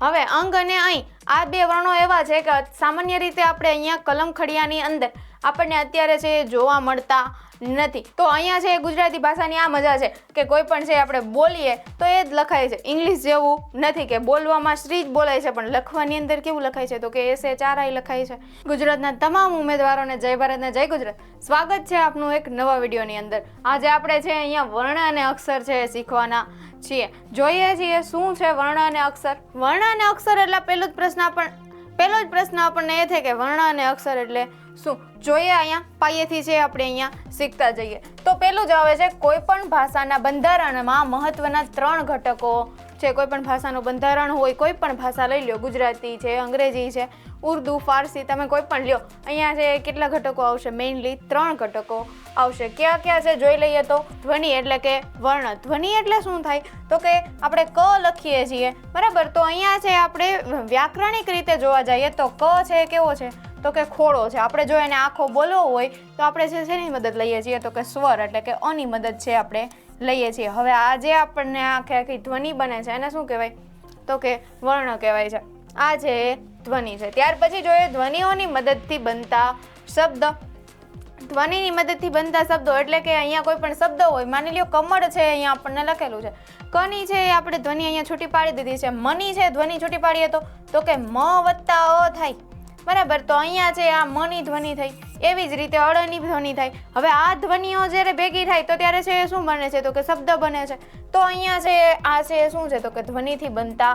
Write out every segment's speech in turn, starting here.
હવે અંગ અને અહીં આ બે વર્ણો એવા છે કે સામાન્ય રીતે આપણે અહીંયા કલમખડિયાની અંદર આપણને અત્યારે છે એ જોવા મળતા નથી. તો અહીંયા છે એ ગુજરાતી ભાષાની આ મજા છે કે કોઈ પણ છે આપણે બોલીએ તો એ જ લખાય છે. ઇંગ્લિશ જેવું નથી કે બોલવામાં શ્રી જ બોલાય છે, પણ લખવાની અંદર કેવું લખાય છે? તો કે એસે ચારાય લખાય છે. ગુજરાતના તમામ ઉમેદવારોને જય ભારત ને જય ગુજરાત. સ્વાગત છે આપનું એક નવા વિડીયોની અંદર. આજે આપણે છે અહીંયા વર્ણ અને અક્ષર છે એ શીખવાના છીએ. જોઈએ છીએ શું છે વર્ણ અને અક્ષર? વર્ણ અને અક્ષર એટલે પહેલો જ પ્રશ્ન આપણ પહેલો જ પ્રશ્ન આપણને એ થાય કે વર્ણ અને અક્ષર એટલે શું? જોઈએ અહીંયા, પાયેથી છે આપણે અહીંયા શીખતા જઈએ. તો પહેલું જ આવે છે કોઈ પણ ભાષાના બંધારણમાં મહત્વના ત્રણ ઘટકો છે, કોઈ પણ ભાષાનું બંધારણ હોય, કોઈ પણ ભાષા લઈ લો ગુજરાતી છે, અંગ્રેજી છે, ઉર્દુ, ફારસી, તમે કોઈ પણ લ્યો, અહીંયા છે કેટલા ઘટકો આવશે? મેઇનલી ત્રણ ઘટકો આવશે. કયા કયા છે જોઈ લઈએ તો, ધ્વનિ એટલે કે વર્ણ. ધ્વનિ એટલે શું થાય? તો કે આપણે ક લખીએ છીએ. બરાબર? તો અહીંયા છે આપણે વ્યાકરણિક રીતે જોવા જઈએ તો ક છે કેવો છે? તો કે ખોળો છે. આપણે જો એને આંખો બોલવો હોય, તો આપણે છે શેની મદદ લઈએ છીએ. તો કે સ્વર એટલે કે અની મદદ છે આપણે લઈએ છીએ. હવે આ જે આપણને આખે આખી ધ્વનિ બને છે, એને શું કહેવાય? તો કે વર્ણ કહેવાય છે. આ છે ધ્વનિ છે. ત્યાર પછી જોઈએ ધ્વનિઓની મદદથી બનતા શબ્દ, ધ્વનિની મદદથી બનતા શબ્દો એટલે કે અહીંયા કોઈ પણ શબ્દ હોય, માની લ્યો કમળ છે અહીંયા આપણને લખેલું છે. કની છે એ આપણે ધ્વનિ અહીંયા છૂટી પાડી દીધી છે. મની છે ધ્વનિ છૂટી પાડીએ તો તો કે મ વત્તા અ થાય. બરાબર, તો અહીંયા છે આ મની ધ્વનિ થઈ. એવી જ રીતે અળની ધ્વનિ થાય. હવે આ ધ્વનિઓ જ્યારે ભેગી થાય, તો ત્યારે છે એ શું બને છે? તો કે શબ્દ બને છે. તો અહીંયા છે, આ છે શું છે? તો કે ધ્વનિથી બનતા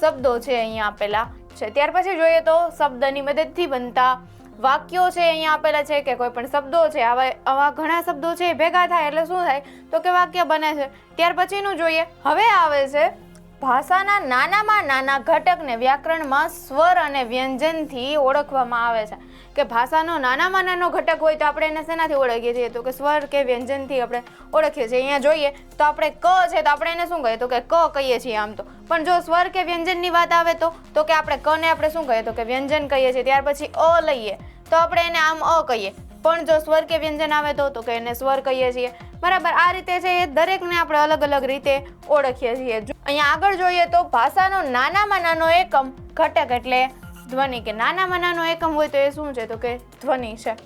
શબ્દો છે અહીંયા આપેલા છે. ત્યાર પછી જોઈએ તો શબ્દની મદદથી બનતા વાક્યો છે અહીંયા આપેલા છે કે કોઈ પણ શબ્દો છે. આવા આવા ઘણા શબ્દો છે ભેગા થાય એટલે શું થાય? તો કે વાક્ય બને છે. ત્યાર પછીનું જોઈએ. હવે આવે છે ભાષાના નાનામાં નાના ઘટકને વ્યાકરણમાં સ્વર અને વ્યંજનથી ઓળખવામાં આવે છે. કે ભાષાનો નાનામાં નાનો ઘટક હોય તો આપણે એને શેનાથી ઓળખીએ છીએ? તો કે સ્વર કે વ્યંજનથી આપણે ઓળખીએ છીએ. અહીંયા જોઈએ તો આપણે ક છે તો આપણે એને શું કહીએ? તો કે ક કહીએ છીએ આમ તો. પણ જો સ્વર કે વ્યંજનની વાત આવે તો તો કે આપણે ક ને આપણે શું કહીએ? તો કે વ્યંજન કહીએ છીએ. ત્યાર પછી અ લઈએ. તો આપણે એને આમ અ કહીએ. પણ જો સ્વર કે વ્યંજન આવે તો તો કે એને સ્વર કહીએ છીએ. બરાબર, આ રીતે છે એ દરેકને આપણે અલગ અલગ રીતે ઓળખીએ છીએ. અહીંયા આગળ જોઈએ તો ભાષાનો નાનામાં નાનો એકમ ઘટક એટલે ધ્વનિ કે નાનામાં નાનો એકમ હોય તો એ શું છે? તો કે ધ્વનિ છે.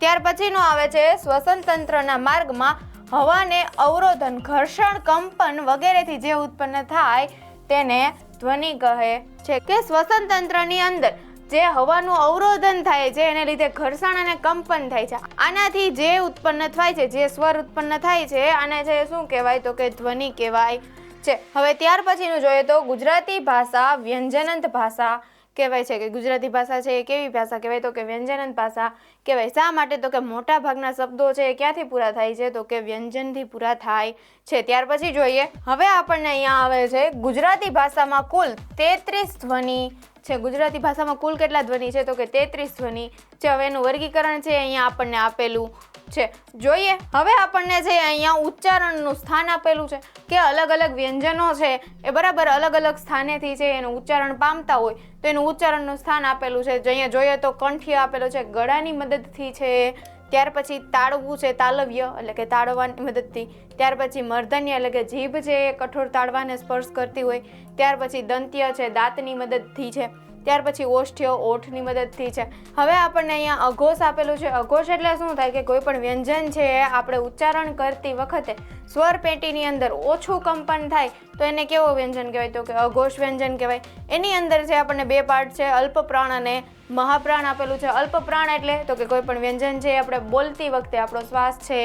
ત્યાર પછીનો આવે છે શ્વસન તંત્રના માર્ગમાં હવાને અવરોધન, ઘર્ષણ, કંપન વગેરેથી જે ઉત્પન્ન થાય તેને ધ્વનિ કહે છે. કે શ્વસન તંત્રની અંદર જે હવાનું અવરોધન થાય છે, એને લીધે ઘર્ષણ અને કંપન થાય છે. આનાથી જે ઉત્પન્ન થાય છે, જે સ્વર ઉત્પન્ન થાય છે, આને જે શું કહેવાય તો કે ધ્વનિ કહેવાય છે. હવે ત્યાર પછીનું જોઈએ તો ગુજરાતી ભાષા વ્યંજનંત ભાષા કહેવાય છે. કે ગુજરાતી ભાષા છે એ કેવી ભાષા કહેવાય? તો કે વ્યંજનંત ભાષા કહેવાય. શા માટે? તો કે મોટા ભાગના શબ્દો છે એ ક્યાંથી પૂરા થાય છે? તો કે વ્યંજનથી પૂરા થાય છે. ત્યાર પછી જોઈએ. હવે આપણને અહીંયા આવે છે ગુજરાતી ભાષામાં કુલ તેત્રીસ ધ્વનિ છે. ગુજરાતી ભાષામાં કુલ કેટલા ધ્વનિ છે? તો કે તેત્રીસ ધ્વનિ છે. હવે એનું વર્ગીકરણ છે અહીંયા આપણને આપેલું છે. જોઈએ, હવે આપણને છે અહીંયા ઉચ્ચારણનું સ્થાન આપેલું છે કે અલગ અલગ વ્યંજનો છે, એ બરાબર અલગ અલગ સ્થાનેથી છે, એનું ઉચ્ચારણ પામતા હોય, તો એનું ઉચ્ચારણનું સ્થાન આપેલું છે. જે અહીંયા જોઈએ તો કંઠ્ય આપેલો છે. ગળાની મદદથી છે. ત્યાર પછી તાળવું છે તાલવ્ય એટલે કે તાળવાની મદદથી. ત્યાર પછી મર્ધન્ય એટલે કે જીભ એ કઠોર તાળવાને સ્પર્શ કરતી હોય. ત્યાર પછી દંત્ય છે, દાંતની મદદથી છે. ત્યાર પછી ઓષ્ઠ્ય ઓઠની મદદથી છે. હવે આપણને અહીંયા અઘોષ આપેલું છે. અઘોષ એટલે શું થાય કે કોઈ પણ વ્યંજન છે આપણે ઉચ્ચારણ કરતી વખતે સ્વર પેટીની અંદર ઓછું કંપન થાય, તો એને કેવો વ્યંજન કહેવાય? તો કે અઘોષ વ્યંજન કહેવાય. એની અંદર છે આપણને બે પાર્ટ છે, અલ્પપ્રાણ અને મહાપ્રાણ આપેલું છે. અલ્પ પ્રાણ એટલે તો કે કોઈ પણ વ્યંજન છે આપણે બોલતી વખતે આપણો શ્વાસ છે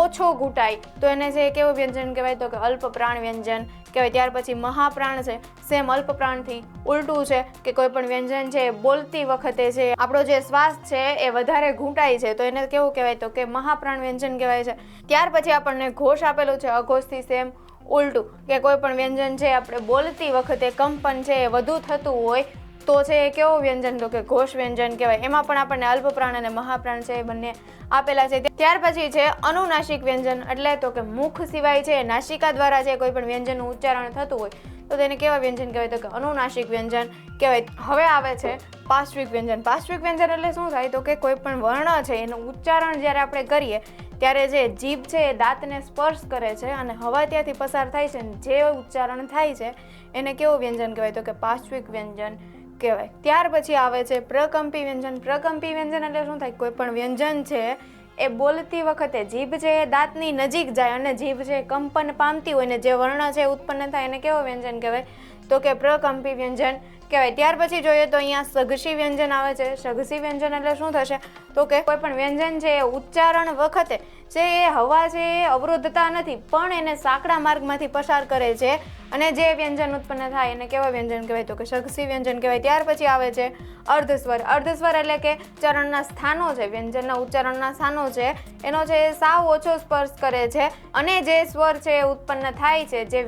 ઓછો ઘૂંટાય, તો એને છે કેવું વ્યંજન કહેવાય? તો કે અલ્પપ્રાણ વ્યંજન. કહેવાય ત્યાર પછી મહાપ્રાણ છે, સેમ અલ્પ પ્રાણથી ઉલટું છે કે કોઈ પણ વ્યંજન છે બોલતી વખતે છે. આપણો જે શ્વાસ છે એ વધારે ઘૂંટાય છે. તો એને કેવું કહેવાય? તો કે મહાપ્રાણ વ્યંજન કહેવાય છે. ત્યાર પછી આપણને ઘોષ આપેલું છે, અઘોષથી સેમ ઉલટું. કે કોઈ પણ વ્યંજન છે આપણે બોલતી વખતે કંપન છે એ વધુ થતું હોય તો છે એ કેવો વ્યંજન તો કે ઘોષ વ્યંજન કહેવાય. એમાં પણ આપણને અલ્પપ્રાણ અને મહાપ્રાણ છે એ બંને આપેલા છે. ત્યાર પછી છે, અનુનાસિક વ્યંજન. એટલે તો કે મુખ સિવાય છે, નાસિકા દ્વારા છે કોઈ પણ વ્યંજનનું ઉચ્ચારણ થતું હોય, તો તેને કેવા વ્યંજન કહેવાય? તો કે અનુનાસિક વ્યંજન કહેવાય. હવે આવે છે પાશ્વિક વ્યંજન. પાશ્વિક વ્યંજન એટલે શું થાય? તો કે કોઈ પણ વર્ણ છે, એનું ઉચ્ચારણ જ્યારે આપણે કરીએ, ત્યારે જે જીભ છે એ દાંતને સ્પર્શ કરે છે અને હવા ત્યાંથી પસાર થાય છે જે ઉચ્ચારણ થાય છે, એને કેવું વ્યંજન કહેવાય? તો કે પાશ્વિક વ્યંજન. કહેવાય. ત્યાર પછી આવે છે પ્રકંપી વ્યંજન. પ્રકંપી વ્યંજન એટલે શું થાય? કોઈ પણ વ્યંજન છે, એ બોલતી વખતે જીભ છે એ દાંતની નજીક જાય અને જીભ છે કંપન પામતી હોય ને જે વર્ણ છે ઉત્પન્ન થાય, એને કેવો વ્યંજન કહેવાય? તો કે પ્રકંપી વ્યંજન કહેવાય. ત્યાર પછી જોઈએ તો અહીંયા સઘસી વ્યંજન આવે છે. સઘસી વ્યંજન એટલે શું થશે? તો કે કોઈ પણ વ્યંજન છે એ ઉચ્ચારણ વખતે જે હવા છે એ અવરોધતા નથી, પણ એને સાંકડા માર્ગમાંથી પસાર કરે છે. અને જે વ્યંજન ઉત્પન્ન થાય, એને કેવા વ્યંજન કહેવાય? તો કે શખસી વ્યંજન કહેવાય. ત્યાર પછી આવે છે અર્ધસ્વર. અર્ધસ્વર એટલે કે ચરણના સ્થાનો છે, વ્યંજનના ઉચ્ચારણના સ્થાનો છે. એનો છે એ સાવ ઓછો સ્પર્શ કરે છે અને જે સ્વર છે એ ઉત્પન્ન થાય છે, જે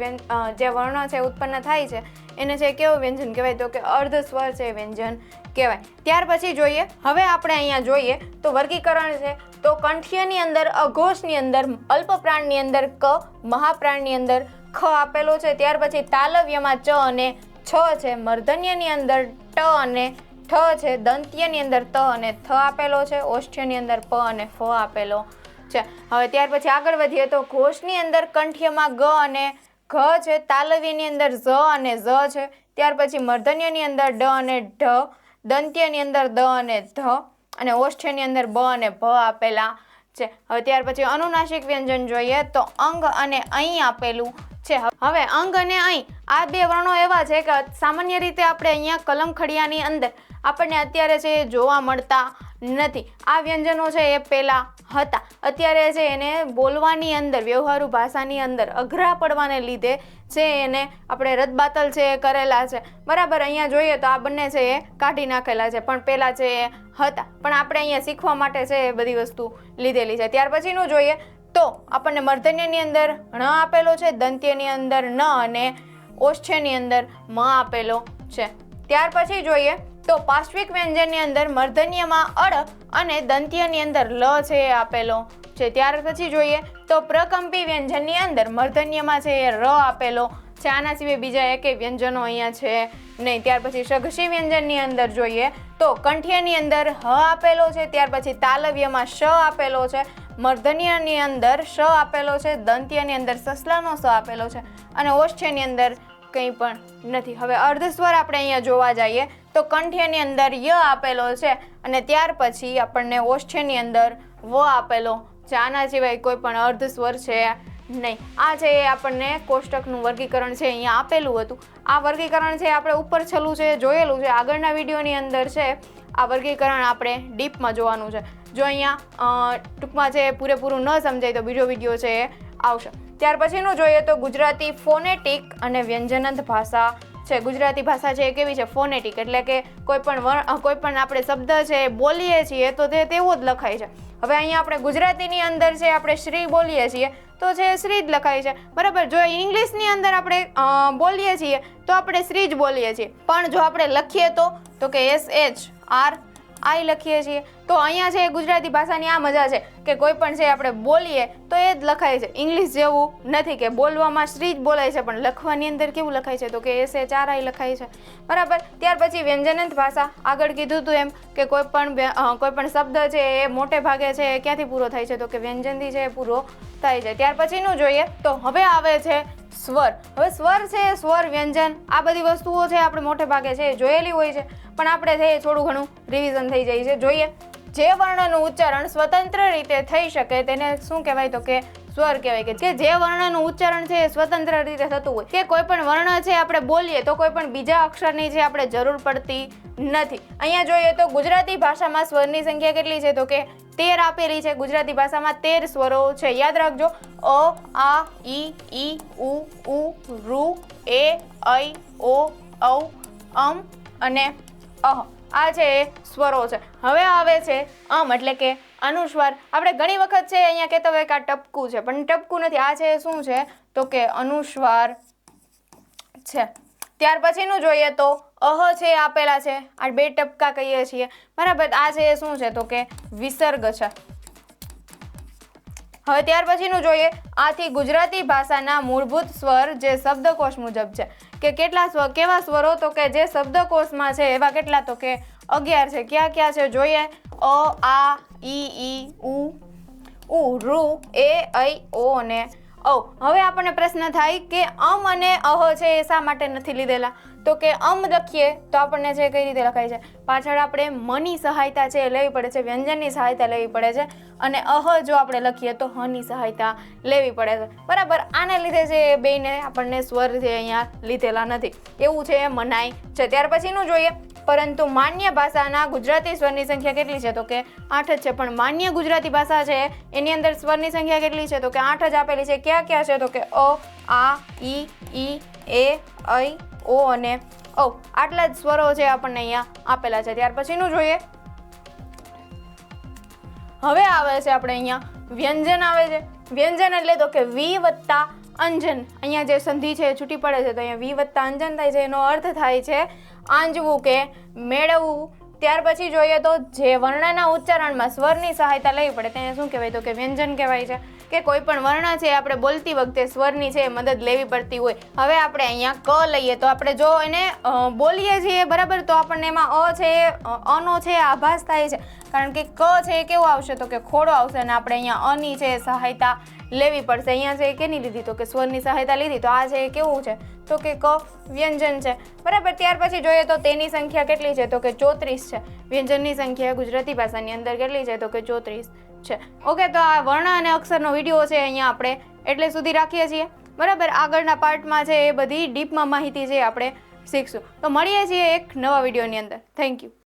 જે વર્ણ છે ઉત્પન્ન થાય છે. એને છે કેવું વ્યંજન કહેવાય? તો કે અર્ધસ્વર છે વ્યંજન. કહેવાય. ત્યાર પછી જોઈએ, હવે આપણે અહીંયા જોઈએ, તો વર્ગીકરણ છે. તો કંઠ્યની અંદર, અઘોષની અંદર, અલ્પપ્રાણની અંદર ક, મહાપ્રાણની અંદર ખ આપેલો છે. ત્યાર પછી તાલવ્યમાં ચ અને છ છે. મર્ધન્યની અંદર ટ અને ઠ છે. દંત્યની અંદર ત અને થ આપેલો છે. ઓષ્ઠ્યની અંદર પ અને ફ આપેલો છે. હવે ત્યાર પછી આગળ વધીએ, તો ઘોષની અંદર કંઠ્યમાં ગ અને ઘ છે. તાલવ્યની અંદર ઝ અને ઝ છે. ત્યાર પછી મર્ધન્યની અંદર ડ અને ઢ દંત્યની અંદર દ અને ધ અને ઓષ્ઠ્યની અંદર બ અને ભ આપેલા છે. હવે ત્યાર પછી અનુનાસિક વ્યંજન જોઈએ તો અંગ અને અહીં આપેલું છે. હવે અંગ અને અહીં આ બે વર્ણો એવા છે કે સામાન્ય રીતે આપણે અહીંયા કલમ ખડિયાની અંદર આપણને અત્યારે છે જોવા મળતા નથી. આ વ્યંજનો છે એ પહેલાં હતા. અત્યારે છે એને બોલવાની અંદર, વ્યવહારુ ભાષાની અંદર અઘરા પડવાને લીધે છે એને આપણે રદબાતલ છે એ કરેલા છે. બરાબર, અહીંયા જોઈએ તો આ બંને છે એ કાઢી નાખેલા છે, પણ પહેલાં છે એ હતા. પણ આપણે અહીંયા શીખવા માટે છે એ બધી વસ્તુ લીધેલી છે. ત્યાર પછીનું જોઈએ તો આપણને મર્ધન્યની અંદર ણ આપેલો છે, દંત્યની અંદર ન અને ઓષ્ઠ્યની અંદર મ આપેલો છે. ત્યાર પછી જોઈએ તો પાશ્વિક વ્યંજનની અંદર મર્ધન્યમાં અળ અને દંત્યની અંદર લ છે એ આપેલો છે. ત્યાર પછી જોઈએ તો પ્રકંપી વ્યંજનની અંદર મર્ધન્યમાં છે એ ર આપેલો છે. આના સિવાય બીજા એકે વ્યંજનો અહીંયા છે નહીં. ત્યાર પછી સઘસી વ્યંજનની અંદર જોઈએ તો કંઠ્યની અંદર હ આપેલો છે. ત્યાર પછી તાલવ્યમાં શ આપેલો છે. મર્ધન્યની અંદર શ આપેલો છે. દંત્યની અંદર સસલાનો સ આપેલો છે. અને ઓષ્ઠ્યની અંદર કંઈ પણ નથી. હવે અર્ધસ્વર આપણે અહીંયા જોવા જઈએ તો કંઠ્યની અંદર ય આપેલો છે અને ત્યાર પછી આપણને ઓષ્ઠ્યની અંદર વ આપેલો. છે આના સિવાય કોઈ પણ અર્ધસ્વર છે નહીં. આ જે આપણને કોષ્ટકનું વર્ગીકરણ છે અહીંયા આપેલું હતું. આ વર્ગીકરણ છે આપણે ઉપર છેલ્લું છે જોયેલું છે, આગળના વિડીયોની અંદર છે, આ વર્ગીકરણ આપણે ડીપમાં જોવાનું છે. જો અહીંયા ટૂંકમાં છે પૂરેપૂરું ન સમજાય તો બીજો વીડિયો છે એ આવશે. ત્યાર પછીનું જોઈએ તો ગુજરાતી ફોનેટિક અને વ્યંજનંત ભાષા છે, ગુજરાતી ભાષા છે એ કેવી છે? ફોનેટિક એટલે કે કોઈ પણ કોઈ પણ આપણે શબ્દ છે એ બોલીએ છીએ, તો તે તેવો જ લખાય છે. હવે અહીંયા આપણે ગુજરાતીની અંદર છે, આપણે શ્રી બોલીએ છીએ, તો છે શ્રી જ લખાય છે. બરાબર? જો ઇંગ્લિશની અંદર આપણે બોલીએ છીએ, તો આપણે શ્રી જ બોલીએ છીએ. પણ જો આપણે લખીએ તો તો કે એસ, એચ, આર આઈ લખીએ છીએ. તો અહીંયા છે ગુજરાતી ભાષાની આ મજા છે કે કોઈ પણ છે આપણે બોલીએ તો એ જ લખાય છે. ઇંગ્લિશ જેવું નથી કે બોલવામાં શ્રી જ બોલાય છે, પણ લખવાની અંદર કેવું લખાય છે? તો કે એસ એ ચાર આઈ લખાય છે. બરાબર? ત્યાર પછી વ્યંજનંત ભાષા. આગળ કીધું હતું એમ કે કોઈ પણ કોઈ પણ શબ્દ છે એ મોટે ભાગે છે એ ક્યાંથી પૂરો થાય છે? તો કે વ્યંજનથી છે એ પૂરો થાય છે. ત્યાર પછીનું જોઈએ તો હવે આવે છે સ્વર. હવે સ્વર છે, સ્વર વ્યંજન. આ બધી વસ્તુઓ છે આપણે મોટે ભાગે છે જોયેલી હોય છે. પણ આપણે છે થોડું ઘણું રિવિઝન થઈ જાય છે. જોઈએ. જે વર્ણનું ઉચ્ચારણ સ્વતંત્ર રીતે થઈ શકે, તેને શું કહેવાય તો કે સ્વર કહેવાય કે જે વર્ણનું ઉચ્ચારણ છે એ સ્વતંત્ર રીતે થતું હોય. કે કોઈ પણ વર્ણ છે આપણે બોલીએ તો કોઈ પણ બીજા અક્ષરની છે આપણે જરૂર પડતી નથી. અહીંયા જોઈએ તો ગુજરાતી ભાષામાં સ્વરની સંખ્યા કેટલી છે તો કે તેર આપેલી છે ગુજરાતી ભાષામાં તેર સ્વરો છે. યાદ રાખજો. અ, આ, ઈ ઈ, ઉ ઉ, રૂ, એ, ઐ, ઓ, ઔ, અમ અને અહ આ છે એ સ્વરો છે. હવે આવે છે અમ એટલે કે અનુસ્વાર. આપણે ઘણી વખત છે અહીંયા કહેતા હોય કે આ ટપકું છે, પણ ટપકું નથી. આ છે શું છે? તો કે અનુસ્વાર છે. ત્યાર પછીનું જોઈએ તો અહ છે એ આપેલા છે. આ બે ટપકા કહીએ છીએ. બરાબર, આ છે એ શું છે? તો કે વિસર્ગ છે. હવે ત્યાર પછીનું જોઈએ. આથી ગુજરાતી ભાષાના મૂળભૂત સ્વર જે શબ્દકોશ મુજબ છે. કે કેટલા સ્વર કેવા સ્વરો? તો કે જે શબ્દકોશમાં છે એવા કેટલા? તો કે અગિયાર છે. ક્યાં ક્યાં છે? જોઈએ. અ, આ, ઈ ઈ, ઉ ઉ, રૂ, એ, ઐ, ઓ અને ઔ. હવે આપણને પ્રશ્ન થાય કે અમ અને અહ છે એ શા માટે નથી લીધેલા? તો કે અમ લખીએ તો આપણને છે કઈ રીતે લખાય છે? પાછળ આપણે મની સહાયતા છે એ લેવી પડે છે, વ્યંજનની સહાયતા લેવી પડે છે અને અહ જો આપણે લખીએ તો હની સહાયતા લેવી પડે છે. બરાબર, આને લીધે છે એ બેયને આપણને સ્વર છે અહીંયા લીધેલા નથી, એવું છે એ મનાય છે. ત્યાર પછીનું જોઈએ, પરંતુ માન્ય ભાષાના ગુજરાતી સ્વરની સંખ્યા કેટલી છે? તો કે આઠ જ છે, પણ માન્ય ગુજરાતી ભાષા છે એની અંદર સ્વરની સંખ્યા કેટલી છે? તો કે આઠ જ આપેલી છે. ક્યાં ક્યાં છે? તો કે અ, આ, ઈ ઈ એ ઐ ઓ અને ઔ. આટલા જ સ્વરો છે આપણને અહીંયા આપેલા છે. ત્યાર પછીનું જોઈએ. હવે આવે છે આપણે અહીંયા વ્યંજન આવે છે. વ્યંજન એટલે તો કે વી વત્તા અંજન. અહીંયા જે સંધિ છે છૂટી પડે છે, તો અહીંયા વી વત્તા અંજન થાય છે. એનો અર્થ થાય છે આંજવું કે મેળવવું. ત્યાર પછી જોઈએ તો જે વર્ણના ઉચ્ચારણમાં સ્વરની સહાયતા લેવી પડે તેને શું કહેવાય? તો કે વ્યંજન કહેવાય છે. કે કોઈ પણ વર્ણ છે, આપણે બોલતી વખતે સ્વરની છે મદદ લેવી પડતી હોય. હવે આપણે અહીંયા ક લઈએ તો આપણે જો એને બોલીએ છીએ બરાબર, તો આપણને એમાં અ છે અનો છે આભાસ થાય છે. કારણ કે ક છે એ કેવો આવશે? તો કે ખોડો આવશે અને આપણે અહીંયા અની છે સહાયતા લેવી પડશે. અહીંયા છે એ કેની લીધી તો કે સ્વરની સહાયતા લીધી. તો આ છે એ કેવું છે? તો કે ક વ્યંજન છે. બરાબર, ત્યાર પછી જોઈએ તો તેની સંખ્યા કેટલી છે? તો કે ચોત્રીસ છે. વ્યંજનની સંખ્યા ગુજરાતી ભાષાની અંદર કેટલી છે? તો કે ચોત્રીસ છે. ઓકે, તો આ વર્ણ અને અક્ષરનો વીડિયો છે અહીંયા આપણે એટલે સુધી રાખીએ છીએ. બરાબર, આગળના પાર્ટમાં છે એ બધી ડીપમાં માહિતી છે આપણે શીખશું. તો મળીએ છીએ એક નવા વિડીયોની અંદર. Thank you.